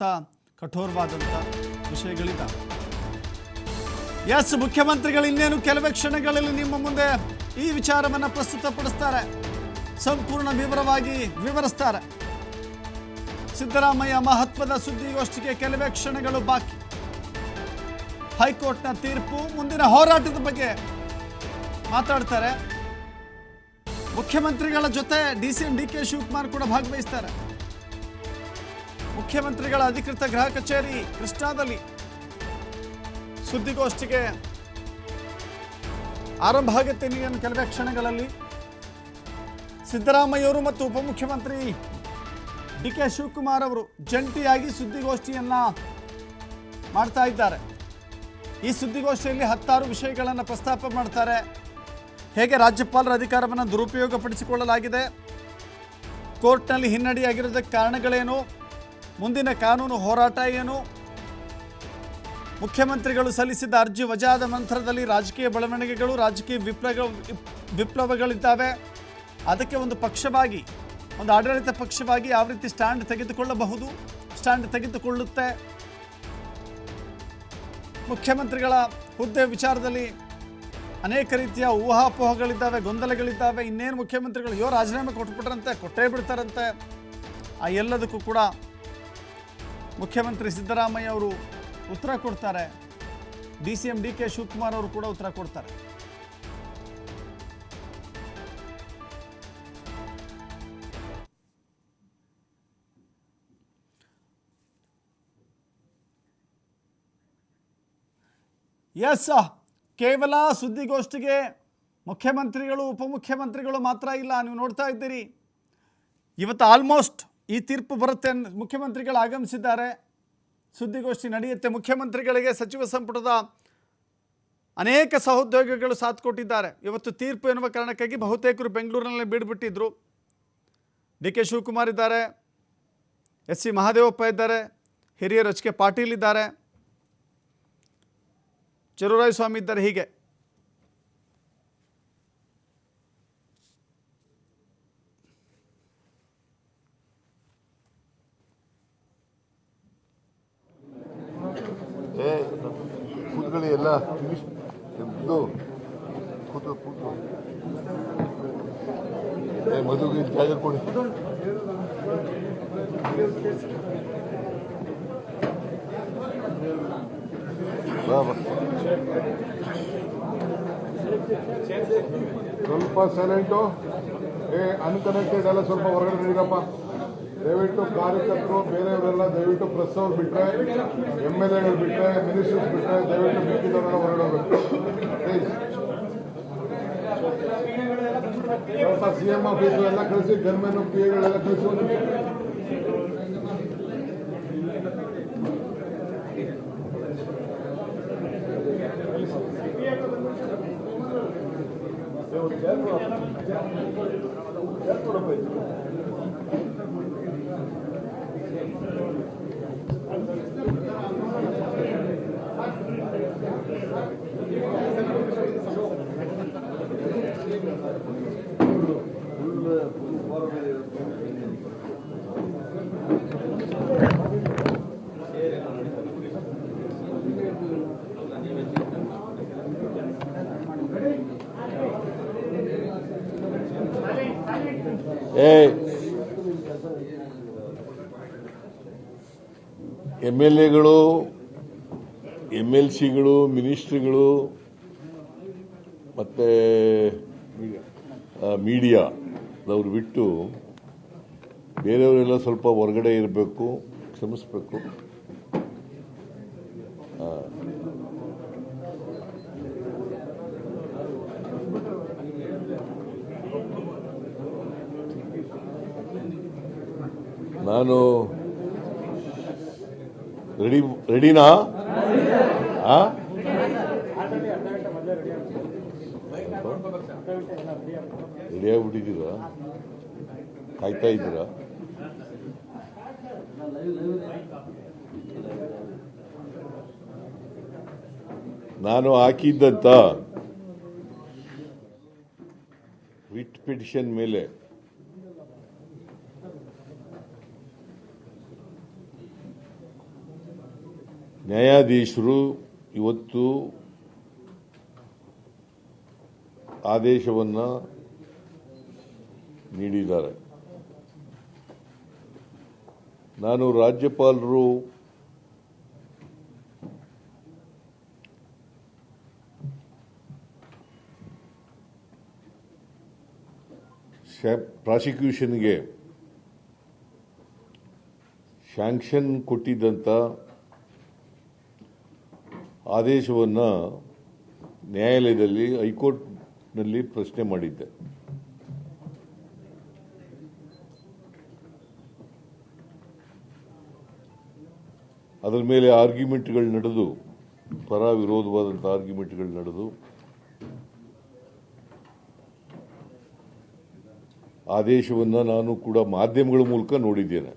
ಕಠೋರವಾದಂಥ ವಿಷಯಗಳಿದ್ದಾವೆ. S ಮುಖ್ಯಮಂತ್ರಿಗಳು ಇನ್ನೇನು ಕೆಲವೇ ಕ್ಷಣಗಳಲ್ಲಿ ನಿಮ್ಮ ಮುಂದೆ ಈ ವಿಚಾರವನ್ನು ಪ್ರಸ್ತುತಪಡಿಸ್ತಾರೆ. ಸಂಪೂರ್ಣ ವಿವರವಾಗಿ ವಿವರಿಸ್ತಾರೆ. ಸಿದ್ದರಾಮಯ್ಯ ಮಹತ್ವದ ಸುದ್ದಿಗೋಷ್ಠಿಗೆ ಕೆಲವೇ ಕ್ಷಣಗಳು ಬಾಕಿ. ಹೈಕೋರ್ಟ್ನ ತೀರ್ಪು ಮುಂದಿನ ಹೋರಾಟದ ಬಗ್ಗೆ ಮಾತಾಡ್ತಾರೆ. ಮುಖ್ಯಮಂತ್ರಿಗಳ ಜೊತೆ D C M, D K Shivakumar ಕೂಡ ಭಾಗವಹಿಸ್ತಾರೆ. ಮುಖ್ಯಮಂತ್ರಿಗಳ ಅಧಿಕೃತ ಗೃಹ ಕಚೇರಿ ಕೃಷ್ಣಾದಲ್ಲಿ ಸುದ್ದಿಗೋಷ್ಠಿಗೆ ಆರಂಭ ಆಗುತ್ತೆ ನೀನು ಕೆಲವೇ ಕ್ಷಣಗಳಲ್ಲಿ. ಸಿದ್ದರಾಮಯ್ಯವರು ಮತ್ತು ಉಪಮುಖ್ಯಮಂತ್ರಿ ಡಿ ಕೆ ಶಿವಕುಮಾರ್ ಅವರು ಜಂಟಿಯಾಗಿ ಸುದ್ದಿಗೋಷ್ಠಿಯನ್ನ ಮಾಡ್ತಾ ಇದ್ದಾರೆ. ಈ ಸುದ್ದಿಗೋಷ್ಠಿಯಲ್ಲಿ ಹತ್ತಾರು ವಿಷಯಗಳನ್ನು ಪ್ರಸ್ತಾಪ ಮಾಡ್ತಾರೆ. ಹೇಗೆ ರಾಜ್ಯಪಾಲರ ಅಧಿಕಾರವನ್ನು ದುರುಪಯೋಗಪಡಿಸಿಕೊಳ್ಳಲಾಗಿದೆ. ಕೋರ್ಟ್ನಲ್ಲಿ ಹಿನ್ನಡೆಯಾಗಿರೋದಕ್ಕೆ ಕಾರಣಗಳೇನು? ಮುಂದಿನ ಕಾನೂನು ಹೋರಾಟ ಏನು? ಮುಖ್ಯಮಂತ್ರಿಗಳು ಸಲ್ಲಿಸಿದ ಅರ್ಜಿ ವಜಾದ ನಂತರದಲ್ಲಿ ರಾಜಕೀಯ ಬೆಳವಣಿಗೆಗಳು, ರಾಜಕೀಯ ವಿಪ್ಲವ, ವಿಪ್ಲವಗಳಿದ್ದಾವೆ. ಅದಕ್ಕೆ ಒಂದು ಪಕ್ಷವಾಗಿ, ಒಂದು ಆಡಳಿತ ಪಕ್ಷವಾಗಿ ಯಾವ ರೀತಿ ಸ್ಟ್ಯಾಂಡ್ ತೆಗೆದುಕೊಳ್ಳಬಹುದು? ಸ್ಟ್ಯಾಂಡ್ ತೆಗೆದುಕೊಳ್ಳುತ್ತೆ. ಮುಖ್ಯಮಂತ್ರಿಗಳ ಹುದ್ದೆ ವಿಚಾರದಲ್ಲಿ ಅನೇಕ ರೀತಿಯ ಊಹಾಪೋಹಗಳಿದ್ದಾವೆ, ಗೊಂದಲಗಳಿದ್ದಾವೆ. ಇನ್ನೇನು ಮುಖ್ಯಮಂತ್ರಿಗಳು ಯೋ ರಾಜೀನಾಮೆ ಕೊಟ್ಬಿಟ್ರಂತೆ, ಕೊಟ್ಟೇ ಬಿಡ್ತಾರಂತೆ. ಆ ಎಲ್ಲದಕ್ಕೂ ಕೂಡ ಮುಖ್ಯಮಂತ್ರಿ ಸಿದ್ದರಾಮಯ್ಯ ಅವರು ಉತ್ತರ ಕೊಡ್ತಾರೆ. D C M D K Shivakumar ಅವರು ಕೂಡ ಉತ್ತರ ಕೊಡ್ತಾರೆ. ಎಸ್, ಕೇವಲ ಸುದ್ದಿಗೋಷ್ಠಿಗೆ ಮುಖ್ಯಮಂತ್ರಿಗಳು, ಉಪಮುಖ್ಯಮಂತ್ರಿಗಳು ಮಾತ್ರ ಇಲ್ಲ. ನೀವು ನೋಡ್ತಾ ಇದ್ದೀರಿ. ಇವತ್ತು ಆಲ್ಮೋಸ್ಟ್ ಈ ತೀರ್ಪು ಬರುತ್ತೆ ಮುಖ್ಯಮಂತ್ರಿಗಳು ಆಗಮಿಸಿದ್ದಾರೆ. ಸುದ್ದಿಗೋಷ್ಠಿ ನಡೆಯುತ್ತೆ. ಮುಖ್ಯಮಂತ್ರಿಗಳಿಗೆ ಸಚಿವ ಸಂಪುಟದ ಅನೇಕ ಸಹೋದ್ಯೋಗಿಗಳು ಸಾಥ್ ಕೊಟ್ಟಿದ್ದಾರೆ. ಇವತ್ತು ತೀರ್ಪು ಎನ್ನುವ ಕಾರಣಕ್ಕಾಗಿ ಬಹುತೇಕರು ಬೆಂಗಳೂರಿನಲ್ಲಿ ಬೀಡ್ಬಿಟ್ಟಿದ್ರು. ಡಿ ಕೆ ಶಿವಕುಮಾರ್ ಇದ್ದಾರೆ. ಎಸ್ ಸಿ ಮಹಾದೇವಪ್ಪ ಇದ್ದಾರೆ. ಹಿರಿಯರು ಎಚ್ ಕೆ ಪಾಟೀಲ್ ಇದ್ದಾರೆ. ಚರುರಾಯ ಸ್ವಾಮಿ ಇದ್ದಾರೆ ಹೀಗೆ. ಕೊಡಿ. ಸ್ವಲ್ಪ ಸೈಲೆಂಟು ಏ ಅನ್ಕನೆಕ್ಟೆಡ್ ಎಲ್ಲ ಸ್ವಲ್ಪ ಹೊರಗಡೆ ನೀಡಪ್ಪ ದಯವಿಟ್ಟು ಕಾರ್ಯಕರ್ತರು ಬೇರೆಯವರೆಲ್ಲ ದಯವಿಟ್ಟು ಪ್ರೆಸ್ ಅವ್ರು ಬಿಟ್ಟರೆ ಎಂ ಎಲ್ ಎಗಳು ಬಿಟ್ಟರೆ ಮಿನಿಸ್ಟರ್ಸ್ ಬಿಟ್ಟರೆ ದಯವಿಟ್ಟು ಬೇಕಿದ್ದವರೆಲ್ಲ ಹೊರಗಡೆ ಸ್ವಲ್ಪ ಸಿ ಎಂ ಆಫೀಸು ಎಲ್ಲ ಕಳಿಸಿ ಗನ್ಮೆನ್ ಪಿ ಎಗಳೆಲ್ಲ ಕಳಿಸಿ ಒಂದು ಎಂ ಎಲ್ ಎಗಳು ಎಂ ಎಲ್ ಸಿಗಳು, ಮಿನಿಸ್ಟ್ರಿಗಳು, ಮತ್ತೆ ಮೀಡಿಯಾದವ್ರು ಬಿಟ್ಟು ಬೇರೆಯವರೆಲ್ಲ ಸ್ವಲ್ಪ ಹೊರಗಡೆ ಇರಬೇಕು, ಕ್ಷಮಿಸ್ಬೇಕು. ನಾನು ರೆಡಿ ರೆಡಿನಾ? ರೆಡಿ ಕಾಯ್ತಾ ಇದ್ದೀರಾ? ನಾನು ಹಾಕಿದ್ದಂತ ವಿಟ್ ಪಿಟಿಷನ್ ಮೇಲೆ. ನ್ಯಾಯಾಧೀಶರು ಇವತ್ತು ಆದೇಶವನ್ನು ನೀಡಿದ್ದಾರೆ. ನಾನು ರಾಜ್ಯಪಾಲರು ಪ್ರಾಸಿಕ್ಯೂಷನ್ಗೆ ಶಾಂಕ್ಷನ್ ಕೊಟ್ಟಿದ್ದಂಥ ಆದೇಶವನ್ನು ನ್ಯಾಯಾಲಯದಲ್ಲಿ ಹೈಕೋರ್ಟ್ನಲ್ಲಿ ಪ್ರಶ್ನೆ ಮಾಡಿದ್ದೆ. ಅದರ ಮೇಲೆ ಆರ್ಗ್ಯುಮೆಂಟ್ಗಳು ನಡೆದು ಪರ ವಿರೋಧವಾದಂಥ ಆರ್ಗ್ಯುಮೆಂಟ್ಗಳು ನಡೆದು, ಆದೇಶವನ್ನು ನಾನು ಕೂಡ ಮಾಧ್ಯಮಗಳ ಮೂಲಕ ನೋಡಿದ್ದೇನೆ.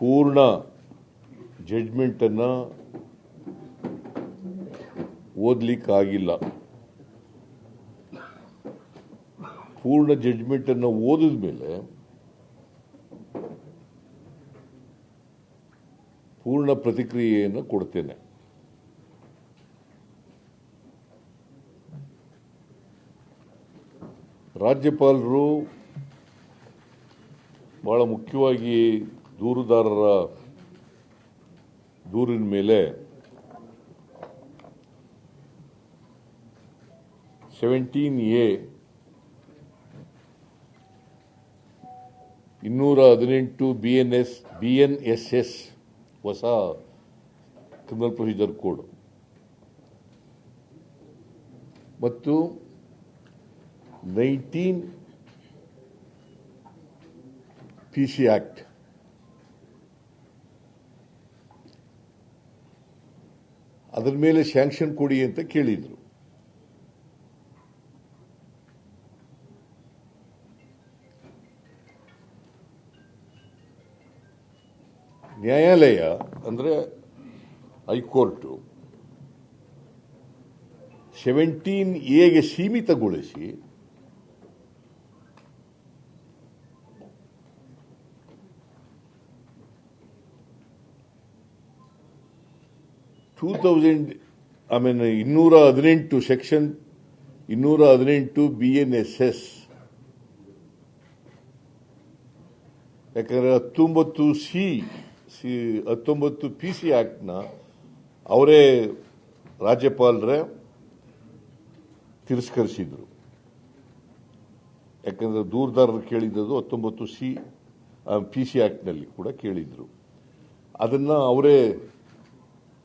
ಪೂರ್ಣ ಜಡ್ಜ್ಮೆಂಟನ್ನು ಓದಲಿಕ್ಕಾಗಿಲ್ಲ. ಪೂರ್ಣ ಜಡ್ಜ್ಮೆಂಟನ್ನು ಓದಿದ ಮೇಲೆ ಪೂರ್ಣ ಪ್ರತಿಕ್ರಿಯೆಯನ್ನು ಕೊಡ್ತೇನೆ. ರಾಜ್ಯಪಾಲರು ಬಹಳ ಮುಖ್ಯವಾಗಿ ದೂರುದಾರರ ದೂರಿನ ಮೇಲೆ ಸೆವೆಂಟೀನ್ ಎ ಇನ್ನೂರ ಹದಿನೆಂಟು B N S B N S S ಹೊಸ ಕ್ರಿಮಿನಲ್ ಪ್ರೊಸೀಜರ್ ಕೋಡ್ ಮತ್ತು ನೈನ್ಟೀನ್ ಪಿ ಸಿ ಆಕ್ಟ್ ಅದರ ಮೇಲೆ ಸ್ಯಾಂಕ್ಷನ್ ಕೊಡಿ ಅಂತ ಕೇಳಿದ್ರು. ನ್ಯಾಯಾಲಯ ಅಂದ್ರೆ ಹೈಕೋರ್ಟು ಸೆವೆಂಟೀನ್ ಎಗೆ ಸೀಮಿತಗೊಳಿಸಿ ಟೂ ತೌಸಂಡ್ ಐ ಮೀನ್ ಇನ್ನೂರ ಹದಿನೆಂಟು ಸೆಕ್ಷನ್ ಇನ್ನೂರ ಹದಿನೆಂಟು ಬಿ ಎನ್ ಎಸ್ ಎಸ್ ಯಾಕಂದ್ರೆ ಹತ್ತೊಂಬತ್ತು ಸಿ ಸಿ ಹತ್ತೊಂಬತ್ತು ಪಿ ಸಿ ಆಕ್ಟ್ನ ಅವರೇ ರಾಜ್ಯಪಾಲರೇ ತಿರಸ್ಕರಿಸಿದ್ರು. ಯಾಕಂದ್ರೆ ದೂರದಾರರು ಕೇಳಿದ್ದು ಹತ್ತೊಂಬತ್ತು ಸಿ ಪಿ ಸಿ ಆಕ್ಟ್ನಲ್ಲಿ ಕೂಡ ಕೇಳಿದ್ರು. ಅದನ್ನ ಅವರೇ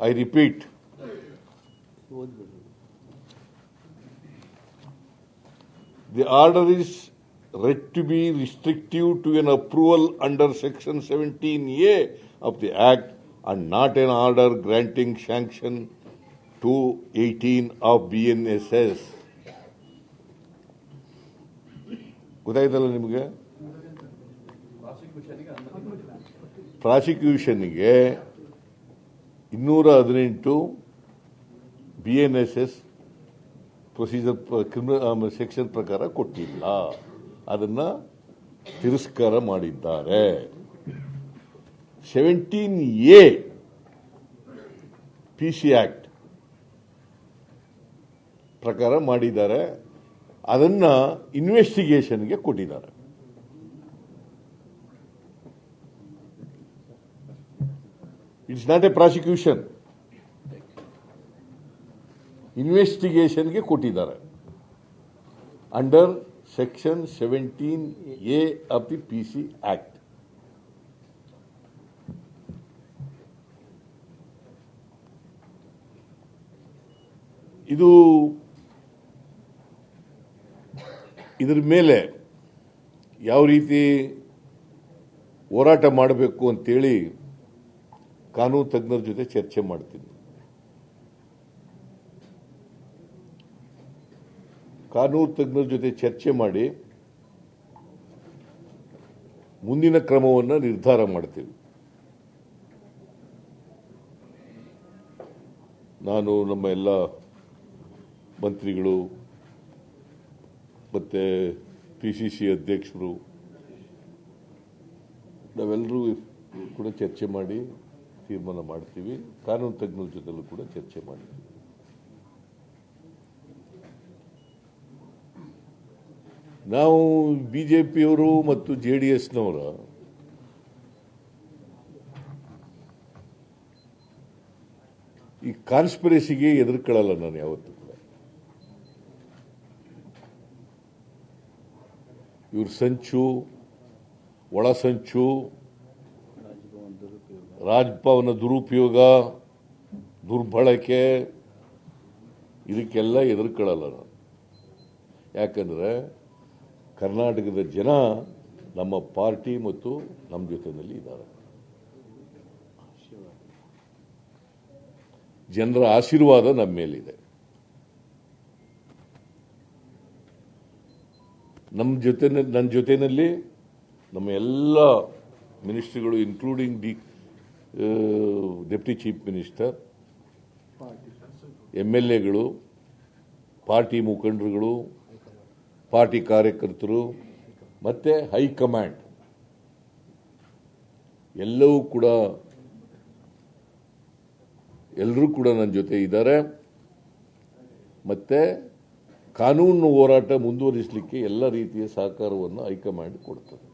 I repeat The order is read to be restrictive to an approval under section 17A of the Act and not an order granting sanction to 18 of BNSS. ಗೊತ್ತಾಯ್ತಲ್ಲ ನಿಮಗೆ ಪ್ರಾಸಿಕ್ಯೂಷನ್ಗೆ ಇನ್ನೂರ ಹದಿನೆಂಟು B N S S procedure criminal section ಪ್ರಕಾರ ಕೊಟ್ಟಿಲ್ಲ. ಅದನ್ನ ತಿರಸ್ಕಾರ ಮಾಡಿದ್ದಾರೆ. Seventeen A P C act ಪ್ರಕಾರ ಮಾಡಿದ್ದಾರೆ. ಅದನ್ನ ಇನ್ವೆಸ್ಟಿಗೇಷನ್ಗೆ ಕೊಟ್ಟಿದ್ದಾರೆ. ಇಟ್ಸ್ ನಾಟ್ ಎ ಪ್ರಾಸಿಕ್ಯೂಷನ್ ಇನ್ವೆಸ್ಟಿಗೇಷನ್ಗೆ ಕೊಟ್ಟಿದ್ದಾರೆ. Under section seventeen A of the P C act ಇದು ಇದರ ಮೇಲೆ ಯಾವ ರೀತಿ ಹೋರಾಟ ಮಾಡಬೇಕು ಅಂತೇಳಿ ಕಾನೂನು ತಜ್ಞರ ಜೊತೆ ಚರ್ಚೆ ಮಾಡ್ತೀನಿ. ಕಾನೂನು ತಜ್ಞರ ಜೊತೆ ಚರ್ಚೆ ಮಾಡಿ ಮುಂದಿನ ಕ್ರಮವನ್ನು ನಿರ್ಧಾರ ಮಾಡ್ತೀವಿ. ನಾನು, ನಮ್ಮ ಎಲ್ಲ ಮಂತ್ರಿಗಳು, ಮತ್ತು ಪಿ ಸಿ ಸಿ ಅಧ್ಯಕ್ಷರು, ನಾವೆಲ್ಲರೂ ಕೂಡ ಚರ್ಚೆ ಮಾಡಿ ತೀರ್ಮಾನ ಮಾಡ್ತೀವಿ, ಕಾನೂನು ತಜ್ಞರ ಜೊತೆಲೂ ಕೂಡ ಚರ್ಚೆ ಮಾಡ್ತೀವಿ. ನಾವು ಬಿ ಜೆ ಮತ್ತು ಜೆ ಡಿ ಈ ಕಾನ್ಸ್ಪಿರಸಿಗೆ ಎದುರ್ಕೊಳ್ಳಲ್ಲ ನಾನು ಯಾವತ್ತೂ ಕೂಡ. ಇವ್ರ ಸಂಚು, ಒಳ ಸಂಚು ರಾಜ್ಭವನ ದುರುಪಯೋಗ, ದುರ್ಬಳಕೆ, ಇದಕ್ಕೆಲ್ಲ ಎದುರ್ಕೊಳ್ಳಲ್ಲ ನಾನು ಯಾಕಂದರೆ ಕರ್ನಾಟಕದ ಜನ ನಮ್ಮ ಪಾರ್ಟಿ ಮತ್ತು ನಮ್ಮ ಜೊತೆಯಲ್ಲಿ ಇದ್ದಾರೆ. ಜನರ ಆಶೀರ್ವಾದ ನಮ್ಮ ಮೇಲಿದೆ. ನಮ್ಮ ಜೊತೆ ನನ್ನ ಜೊತೆಯಲ್ಲಿ ನಮ್ಮ ಎಲ್ಲ ಮಿನಿಸ್ಟ್ರಿಗಳು including D deputy chief minister M L ಎಗಳು, ಪಾರ್ಟಿ ಮುಖಂಡರುಗಳು, ಪಾರ್ಟಿ ಕಾರ್ಯಕರ್ತರು, ಮತ್ತೆ ಹೈಕಮಾಂಡ್ ಎಲ್ಲವೂ ಕೂಡ ಎಲ್ಲರೂ ಕೂಡ ನನ್ನ ಜೊತೆ ಇದ್ದಾರೆ. ಮತ್ತೆ ಕಾನೂನು ಹೋರಾಟ ಮುಂದುವರಿಸಲಿಕ್ಕೆ ಎಲ್ಲ ರೀತಿಯ ಸಹಕಾರವನ್ನು ಹೈಕಮಾಂಡ್ ಕೊಡ್ತದೆ.